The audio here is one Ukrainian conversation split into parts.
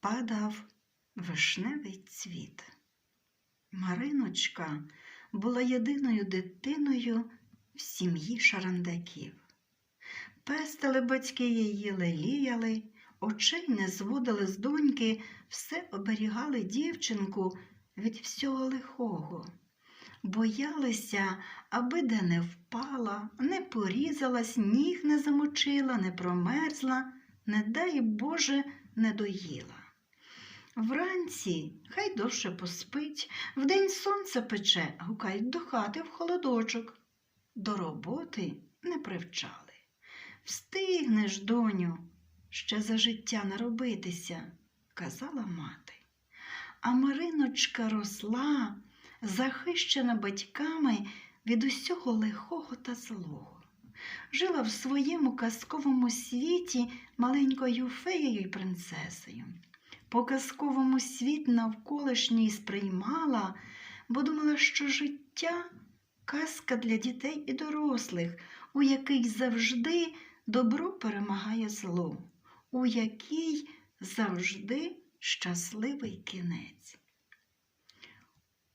падав вишневий цвіт. Мариночка була єдиною дитиною в сім'ї шарандаків. Пестили батьки її, леліяли, очей не зводили з доньки, все оберігали дівчинку від всього лихого. Боялися, аби де не впала, не порізалась, ніг не замочила, не промерзла, не дай Боже, не доїла. Вранці хай довше поспить, вдень сонце пече, гукають до хати в холодочок. До роботи не привчали. Встигнеш, доню, ще за життя наробитися, казала мати. А Мариночка росла, захищена батьками від усього лихого та злого. Жила в своєму казковому світі маленькою феєю й принцесою. По казковому світ навколишній сприймала, бо думала, що життя казка для дітей і дорослих, у якій завжди добро перемагає зло, у якій завжди щасливий кінець.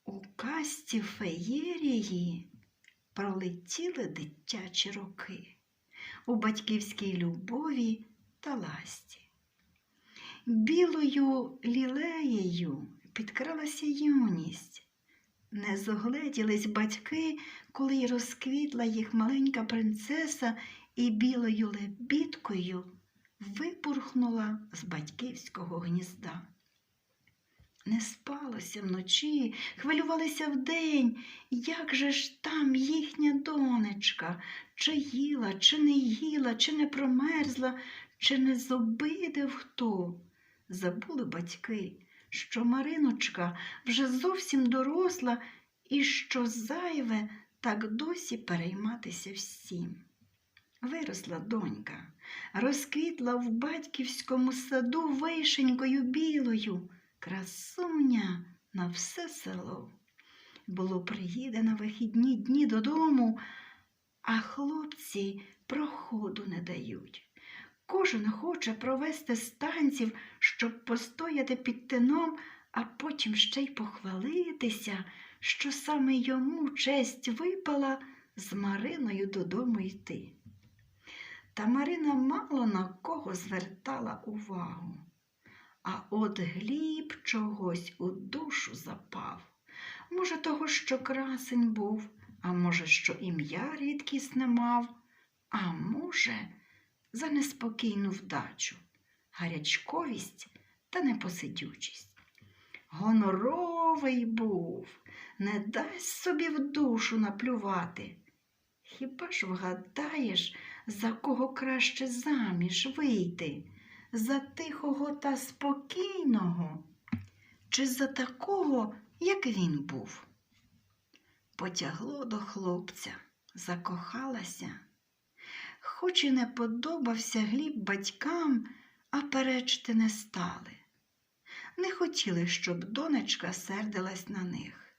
У казці феєрії пролетіли дитячі роки у батьківській любові та ласті. Білою лілеєю підкралася юність. Не зогледілись батьки, коли й розквітла їх маленька принцеса і білою лебідкою випурхнула з батьківського гнізда. Не спалося вночі, хвилювалися вдень, як же ж там їхня донечка, чи їла, чи не їла, чи не промерзла, чи не зобидив хто. Забули батьки, що Мариночка вже зовсім доросла і що зайве так досі перейматися всім. Виросла донька, розквітла в батьківському саду вишенькою білою, красуня на все село. Було приїде на вихідні дні додому, а хлопці проходу не дають. Кожен хоче провести станців, щоб постояти під тином, а потім ще й похвалитися, що саме йому честь випала з Мариною додому йти. Та Марина мало на кого звертала увагу. А от Гліб чогось у душу запав. Може, того, що красень був, а може, що ім'я рідкісне мав, а може, за неспокійну вдачу, гарячковість та непосидючість. Гоноровий був, не дасть собі в душу наплювати. Хіба ж вгадаєш, за кого краще заміж вийти? За тихого та спокійного, чи за такого, як він був? Потягло до хлопця, закохалася. Хоч і не подобався гліб батькам, а перечити не стали. Не хотіли, щоб донечка сердилась на них.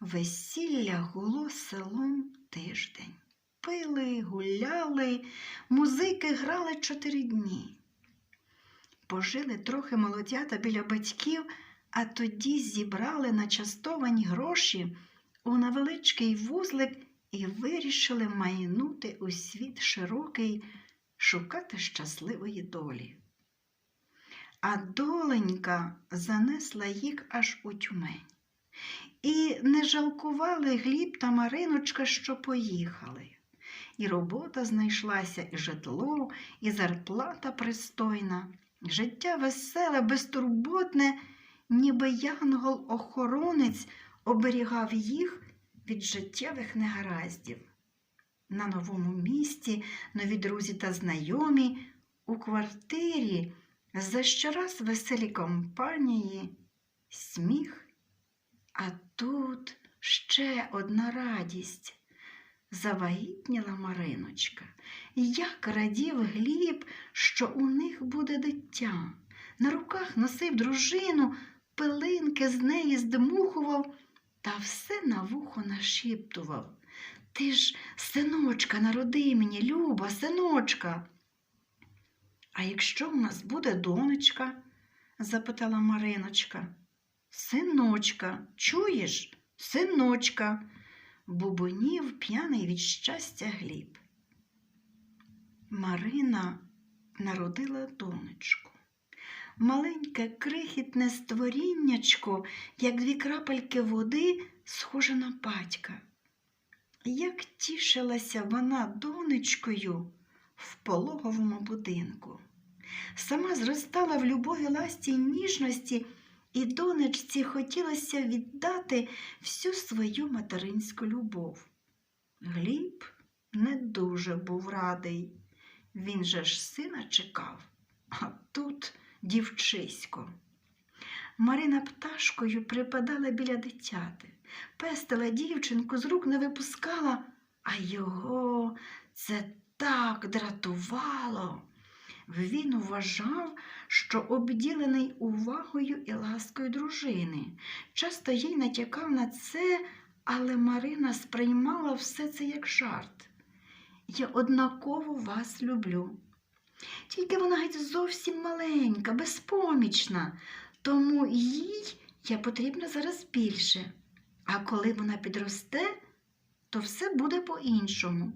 Весілля гуло селом тиждень. Пили, гуляли, музики грали чотири дні. Пожили трохи молодята біля батьків, а тоді зібрали на частовані гроші у невеличкий вузлик і вирішили майнути у світ широкий, шукати щасливої долі. А доленька занесла їх аж у тюмень. І не жалкували Гліб та Мариночка, що поїхали. І робота знайшлася, і житло, і зарплата пристойна, життя веселе, безтурботне, ніби янгол-охоронець оберігав їх від життєвих негараздів. На новому місці нові друзі та знайомі у квартирі за щораз веселі компанії, сміх, а тут ще одна радість. Завагітніла Мариночка. Як радів Гліб, що у них буде дитя. На руках носив дружину, пилинки з неї здмухував та все на вухо нашіптував. Ти ж, синочка, народи мені, Люба, синочка. А якщо у нас буде донечка? запитала Мариночка. Синочка, чуєш? Синочка, бубонів п'яний від щастя Гліб. Марина народила донечку. Маленьке крихітне створіннячко, як дві крапельки води, схоже на батька. Як тішилася вона донечкою в пологовому будинку. Сама зростала в любові ласті й ніжності, і донечці хотілося віддати всю свою материнську любов. Гліб не дуже був радий. Він же ж сина чекав, а тут дівчисько. Марина пташкою припадала біля дитяти, пестила дівчинку, з рук не випускала, а його це так дратувало. Він вважав, що обділений увагою і ласкою дружини. Часто їй натякав на це, але Марина сприймала все це як жарт. Я однаково вас люблю. Тільки вона геть зовсім маленька, безпомічна, тому їй я потрібна зараз більше. А коли вона підросте, то все буде по-іншому.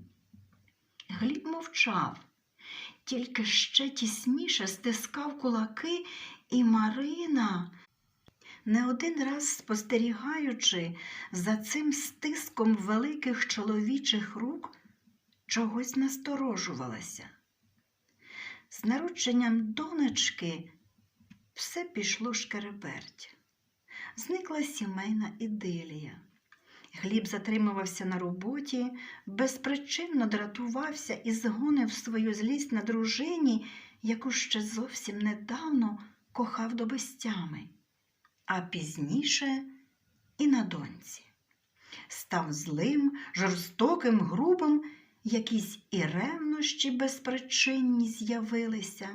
Гліб мовчав, тільки ще тісніше стискав кулаки, і Марина, не один раз спостерігаючи за цим стиском великих чоловічих рук, чогось насторожувалася. З народженням донечки все пішло шкереберть. Зникла сімейна ідилія. Гліб затримувався на роботі, безпричинно дратувався і згонив свою злість на дружині, яку ще зовсім недавно кохав до безтями, а пізніше і на доньці. Став злим, жорстоким, грубим, якісь і ревнощі безпричинні з'явилися.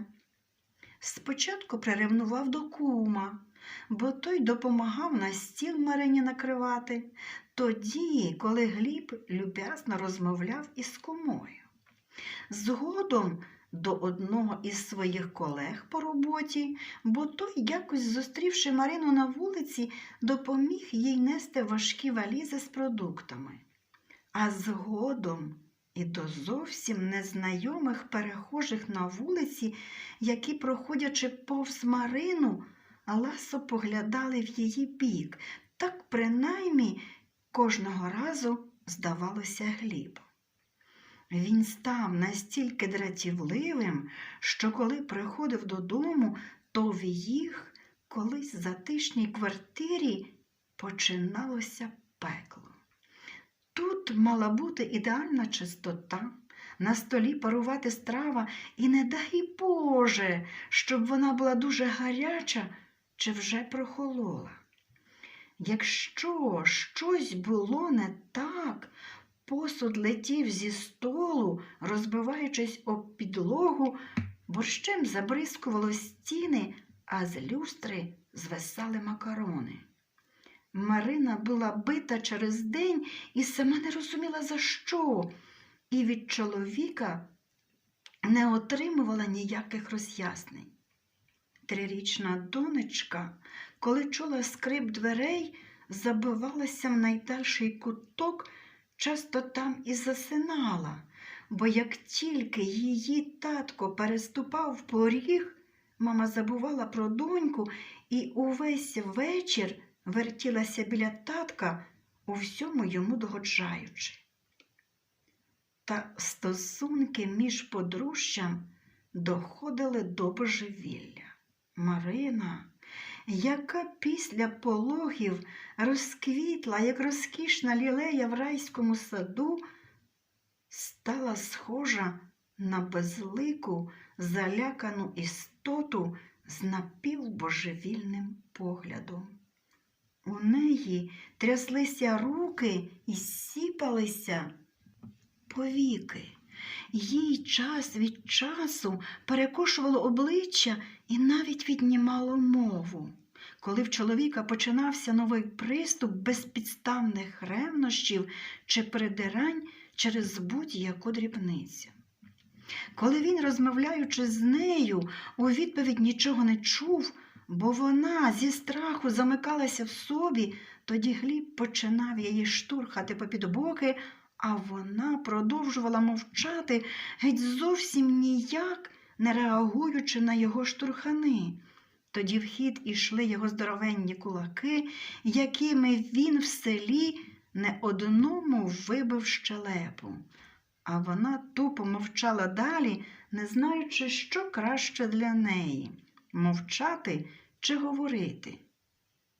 Спочатку приревнував до кума, бо той допомагав на стіл Марині накривати, тоді, коли Гліб люб'язно розмовляв із кумою. Згодом до одного із своїх колег по роботі, бо той, якось зустрівши Марину на вулиці, допоміг їй нести важкі валізи з продуктами. А згодом і до зовсім незнайомих перехожих на вулиці, які, проходячи повз Марину, ласо поглядали в її бік. Так принаймні кожного разу здавалося Гліб. Він став настільки дратівливим, що коли приходив додому, то в їх колись затишній квартирі починалося пекло. Тут мала бути ідеальна чистота, на столі парувати страва, і не дай Боже, щоб вона була дуже гаряча чи вже прохолола. Якщо щось було не так, посуд летів зі столу, розбиваючись об підлогу, борщем забризкувало стіни, а з люстри звисали макарони. Марина була бита через день і сама не розуміла за що, і від чоловіка не отримувала ніяких роз'яснень. Трирічна донечка, коли чула скрип дверей, забивалася в найдальший куток, часто там і засинала, бо як тільки її татко переступав поріг, мама забувала про доньку і увесь вечір вертілася біля татка, у всьому йому догоджаючи. Та стосунки між подружжям доходили до божевілля. Марина, яка після пологів розквітла, як розкішна лілея в райському саду, стала схожа на безлику, залякану істоту з напівбожевільним поглядом. У неї тряслися руки і сіпалися повіки. Їй час від часу перекошувало обличчя і навіть віднімало мову. Коли в чоловіка починався новий приступ безпідставних ревнощів чи придирань через будь-яку дрібницю. Коли він, розмовляючи з нею, у відповідь нічого не чув, бо вона зі страху замикалася в собі, тоді Гліб починав її штурхати попід боки, а вона продовжувала мовчати, геть зовсім ніяк не реагуючи на його штурхани. Тоді в хід ішли його здоровенні кулаки, якими він в селі не одному вибив щелепу. А вона тупо мовчала далі, не знаючи, що краще для неї мовчати чи говорити,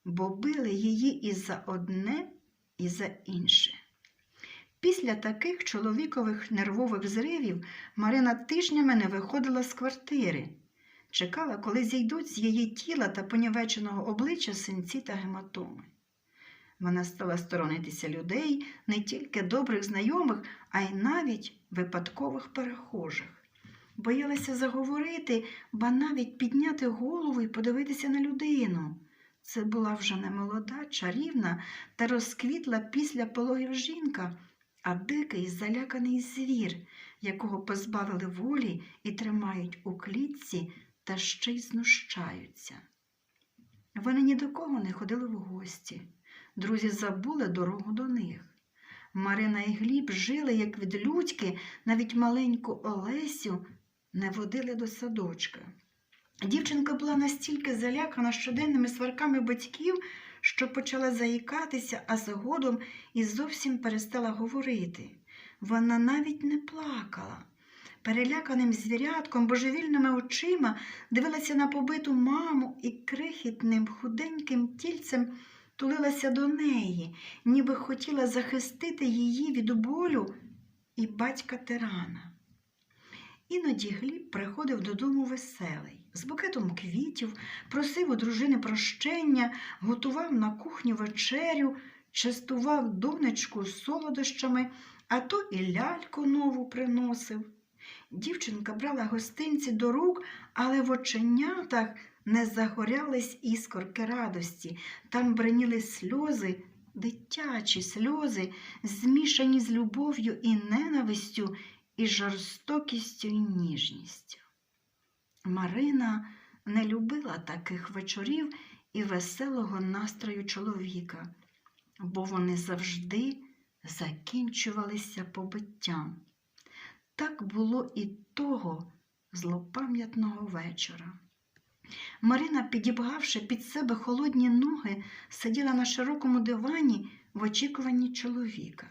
бо били її і за одне, і за інше. Після таких чоловікових нервових зривів Марина тижнями не виходила з квартири, чекала, коли зійдуть з її тіла та понівеченого обличчя синці та гематоми. Вона стала сторонитися людей, не тільки добрих знайомих, а й навіть випадкових перехожих. Боялася заговорити, ба навіть підняти голову і подивитися на людину. Це була вже не молода, чарівна та розквітла після пологів жінка, а дикий заляканий звір, якого позбавили волі і тримають у клітці та ще й знущаються. Вони ні до кого не ходили в гості. Друзі забули дорогу до них. Марина і Гліб жили, як від людьки, навіть маленьку Олесю не водили до садочка. Дівчинка була настільки залякана щоденними сварками батьків, що почала заїкатися, а згодом і зовсім перестала говорити. Вона навіть не плакала. Переляканим звірятком, божевільними очима дивилася на побиту маму і крихітним худеньким тільцем тулилася до неї, ніби хотіла захистити її від болю і батька тирана. Іноді Гліб приходив додому веселий, з букетом квітів, просив у дружини прощення, готував на кухню вечерю, частував донечку з солодощами, а то і ляльку нову приносив. Дівчинка брала гостинці до рук, але в оченятах не загорялись іскорки радості, там бреніли сльози, дитячі сльози, змішані з любов'ю і ненавистю, і жорстокістю і ніжністю. Марина не любила таких вечорів і веселого настрою чоловіка, бо вони завжди закінчувалися побиттям. Так було і того злопам'ятного вечора. Марина, підібгавши під себе холодні ноги, сиділа на широкому дивані в очікуванні чоловіка.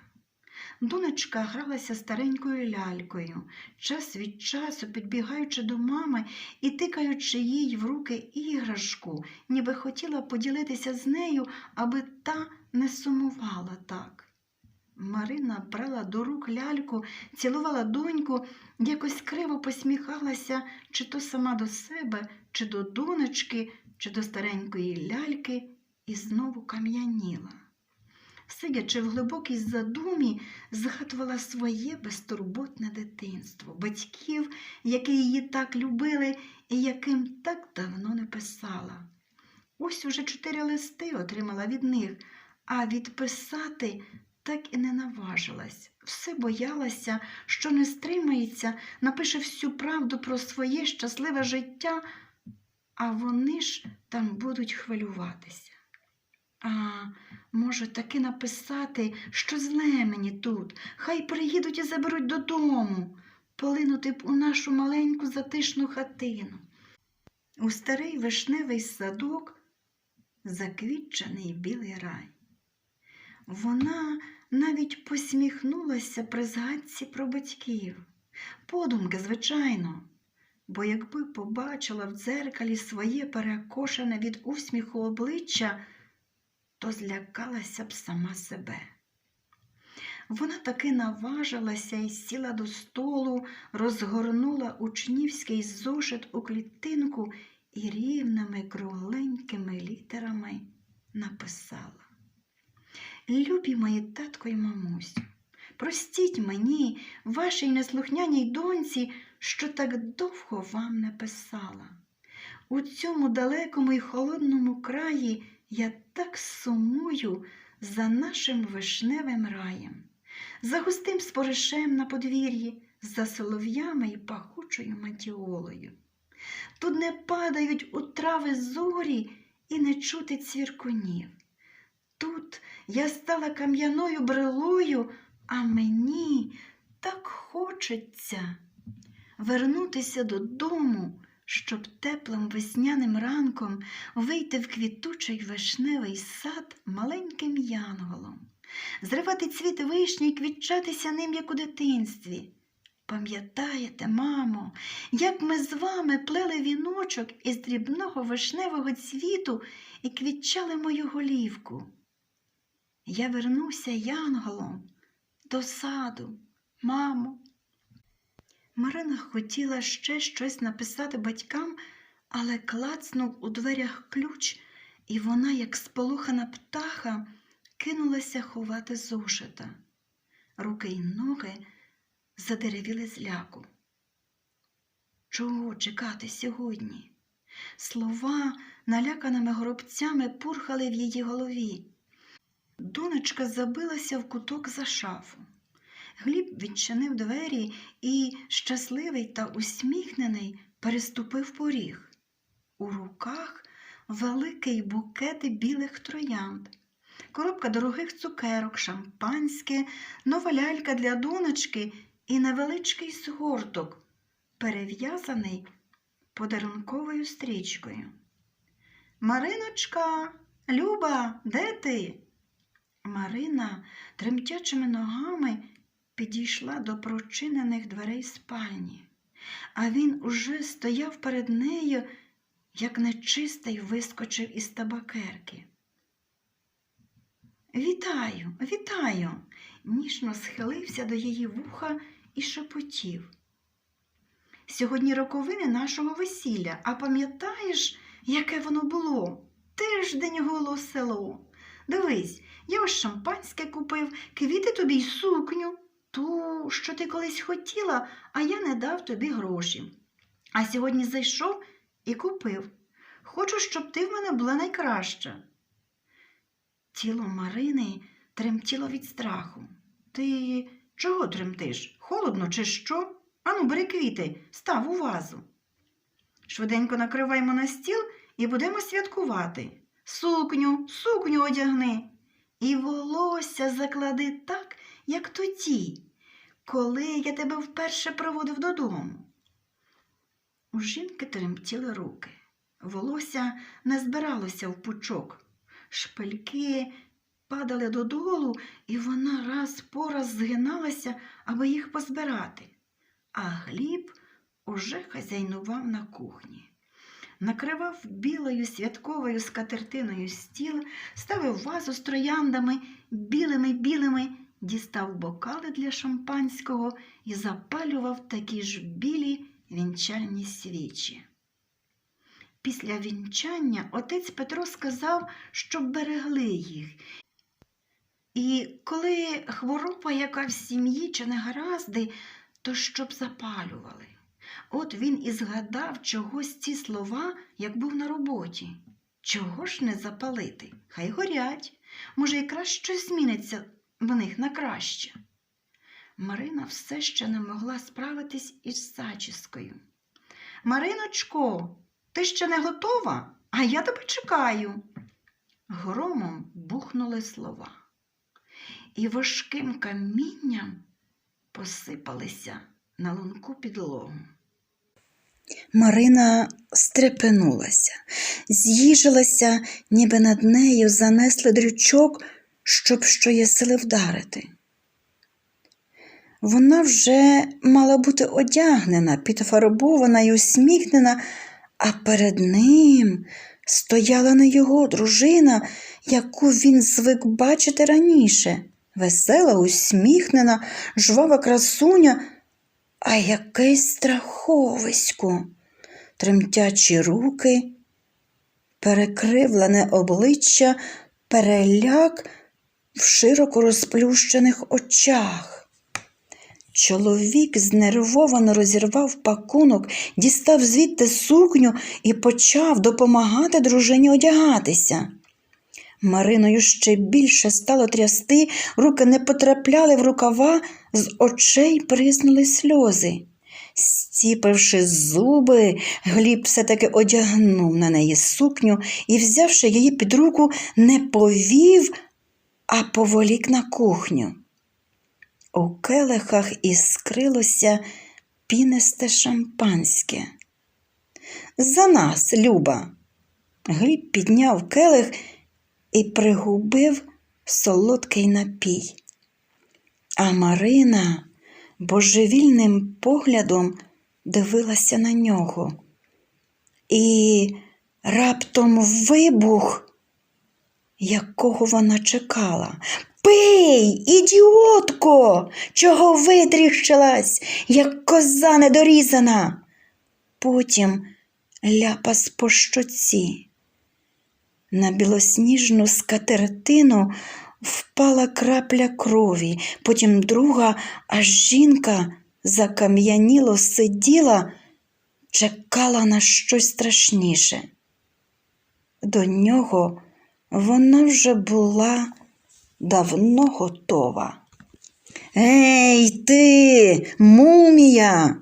Донечка гралася старенькою лялькою, час від часу підбігаючи до мами і тикаючи їй в руки іграшку, ніби хотіла поділитися з нею, аби та не сумувала так. Марина брала до рук ляльку, цілувала доньку, якось криво посміхалася чи то сама до себе, чи до донечки, чи до старенької ляльки, і знову кам'яніла. Сидячи в глибокій задумі, згадувала своє безтурботне дитинство, батьків, які її так любили і яким так давно не писала. Ось уже чотири листи отримала від них, а відписати так і не наважилась. Все боялася, що не стримається, напише всю правду про своє щасливе життя, а вони ж там будуть хвилюватися. А може, таки написати, що зле мені тут, хай приїдуть і заберуть додому, полинути б у нашу маленьку затишну хатину. У старий вишневий садок заквітчений білий рай. Вона навіть посміхнулася при згадці про батьків. Подумки, звичайно, бо якби побачила в дзеркалі своє перекошене від усміху обличчя, то злякалася б сама себе. Вона таки наважилася і сіла до столу, розгорнула учнівський зошит у клітинку і рівними кругленькими літерами написала. Любі мої татко й мамусю, простіть мені, вашій неслухняній доньці, що так довго вам не писала. У цьому далекому й холодному краї я так сумую за нашим вишневим раєм, за густим споришем на подвір'ї, за солов'ями і пахучою матіолою. Тут не падають у трави зорі і не чути цвіркунів. Тут я стала кам'яною брелою, а мені так хочеться вернутися додому, щоб теплим весняним ранком вийти в квітучий вишневий сад маленьким янголом, зривати цвіт вишні і квітчатися ним, як у дитинстві. Пам'ятаєте, мамо, як ми з вами плели віночок із дрібного вишневого цвіту і квітчали мою голівку? Я вернуся янголом до саду, мамо. Марина хотіла ще щось написати батькам, але клацнув у дверях ключ, і вона, як сполохана птаха, кинулася ховати зошита. Руки й ноги задеревіли з ляку. Чого чекати сьогодні? Слова наляканими горобцями пурхали в її голові. Донечка забилася в куток за шафу. Гліб відчинив двері і, щасливий та усміхнений, переступив поріг. У руках великий букет білих троянд, коробка дорогих цукерок, шампанське, нова лялька для донечки і невеличкий згорток, перев'язаний подарунковою стрічкою. Мариночка, Люба, де ти? Марина тремтячими ногами підійшла до прочинених дверей спальні, а він уже стояв перед нею, як нечистий вискочив із табакерки. Вітаю, вітаю, ніжно схилився до її вуха і шепотів. Сьогодні роковини нашого весілля, а пам'ятаєш, яке воно було? Тиждень гуло село. Дивись, я ось шампанське купив, квіти тобі й сукню, ту, що ти колись хотіла, а я не дав тобі гроші. А сьогодні зайшов і купив. Хочу, щоб ти в мене була найкраща. Тіло Марини тремтіло від страху. Ти чого тремтиш? Холодно, чи що? Ану, бери квіти, став у вазу. Швиденько накриваймо на стіл і будемо святкувати. Сукню, сукню одягни. І волосся заклади так, як тоді, коли я тебе вперше проводив додому. У жінки тремтіли руки. Волосся не збиралося в пучок. Шпильки падали додолу, і вона раз по раз згиналася, аби їх позбирати. А Гліб уже хазяйнував на кухні. Накривав білою святковою скатертиною стіл, ставив вазу з трояндами, білими-білими, дістав бокали для шампанського і запалював такі ж білі вінчальні свічі. Після вінчання отець Петро сказав, щоб берегли їх. І коли хвороба яка в сім'ї чи негаразди, то щоб запалювали. От він і згадав чогось ці слова, як був на роботі. Чого ж не запалити? Хай горять. Може, якраз щось зміниться в них на краще. Марина все ще не могла справитись із зачіскою. Мариночко, ти ще не готова, а я тебе чекаю. Громом бухнули слова, і важким камінням посипалися на лунку підлогу. Марина стрепенулася, з'їжилася, ніби над нею занесли дрючок, щоб що є сили вдарити. Вона вже мала бути одягнена, підфарбована і усміхнена, а перед ним стояла не його дружина, яку він звик бачити раніше. Весела, усміхнена, жвава красуня, а якесь страховисько, тремтячі руки, перекривлене обличчя, переляк в широко розплющених очах. Чоловік знервовано розірвав пакунок, дістав звідти сукню і почав допомагати дружині одягатися. Мариною ще більше стало трясти, руки не потрапляли в рукава, з очей приснули сльози. Стіпивши зуби, Гліб все-таки одягнув на неї сукню і, взявши її під руку, не повів, а поволік на кухню. У келихах іскрилося пінисте шампанське. За нас, Люба. Гліб підняв келих і пригубив солодкий напій. А Марина божевільним поглядом дивилася на нього. І раптом вибух, якого вона чекала. Пий, ідіотко, чого витріщилась, як коза недорізана. Потім ляпас по щоці. На білосніжну скатертину впала крапля крові, потім друга, а жінка закам'яніло сиділа, чекала на щось страшніше. До нього вона вже була давно готова. Ей, ти, мумія,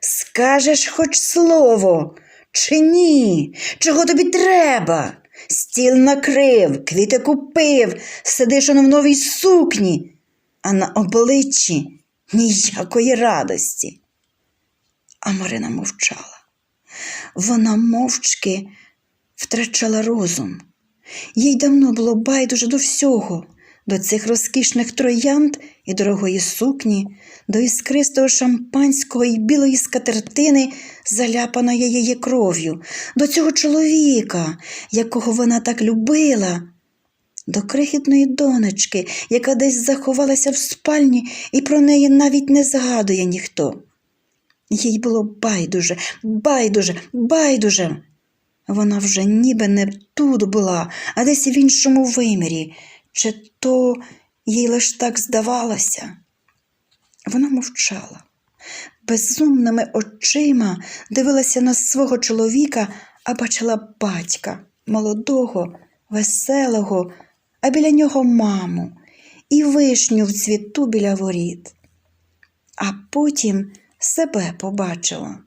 скажеш хоч слово, чи ні? Чого тобі треба? Стіл накрив, квіти купив, сидиш он в новій сукні, а на обличчі ніякої радості. А Марина мовчала. Вона мовчки втрачала розум. Їй давно було байдуже до всього, до цих розкішних троянд і дорогої сукні, до іскристого шампанського і білої скатертини, заляпаної її кров'ю, до цього чоловіка, якого вона так любила, до крихітної донечки, яка десь заховалася в спальні, і про неї навіть не згадує ніхто. Їй було байдуже, байдуже, байдуже. Вона вже ніби не тут була, а десь в іншому вимірі, чи то їй лиш так здавалося. Вона мовчала, безумними очима дивилася на свого чоловіка, а бачила батька, молодого, веселого, а біля нього маму і вишню в цвіту біля воріт. А потім себе побачила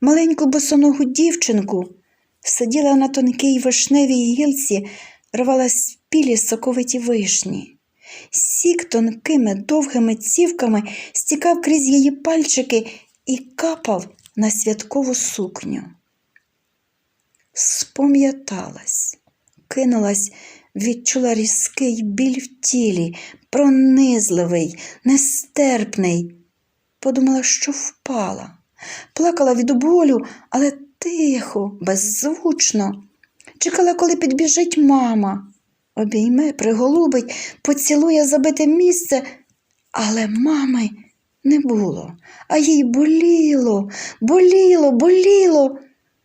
маленьку босоногу дівчинку сиділа на тонкій вишневій гілці, рвала спілі соковиті вишні. Сік тонкими довгими цівками стікав крізь її пальчики і капав на святкову сукню. Спом'яталась, кинулась, відчула різкий біль в тілі, пронизливий, нестерпний. Подумала, що впала. Плакала від болю, але тихо, беззвучно. Чекала, коли підбіжить мама. Обійме, приголубить, поцілує забите місце, але мами не було, а їй боліло, боліло, боліло.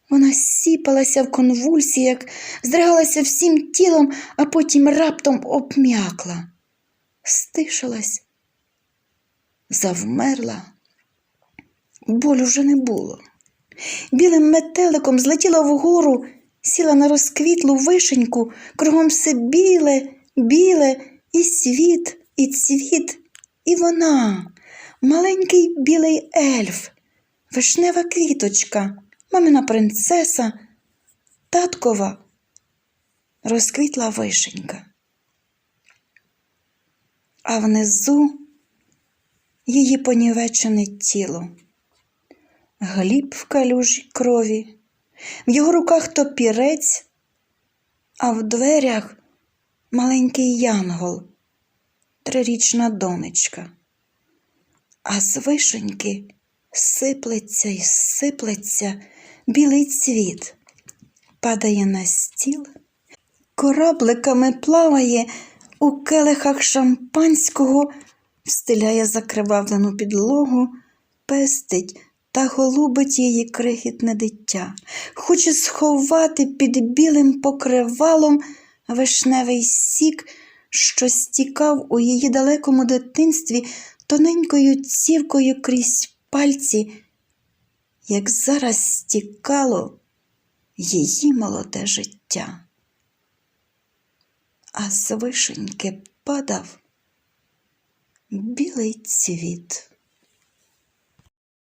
Вона сіпалася в конвульсіях, здригалася всім тілом, а потім раптом обм'якла, стишилась, завмерла. Болю вже не було. Білим метеликом злетіла вгору, сіла на розквітлу вишеньку, кругом все біле, біле, і світ, і цвіт, і вона, маленький білий ельф, вишнева квіточка, мамина принцеса, таткова, розквітла вишенька. А внизу її понівечене тіло. Гліб в калюжі крові, в його руках топірець, а в дверях маленький янгол, трирічна донечка. А з вишеньки сиплеться й сиплеться білий цвіт, падає на стіл, корабликами плаває у келихах шампанського, встиляє закривавлену підлогу, пестить та голубить її крихітне дитя, хоче сховати під білим покривалом вишневий сік, що стікав у її далекому дитинстві тоненькою цівкою крізь пальці, як зараз стікало її молоде життя. а з вишеньки падав білий цвіт.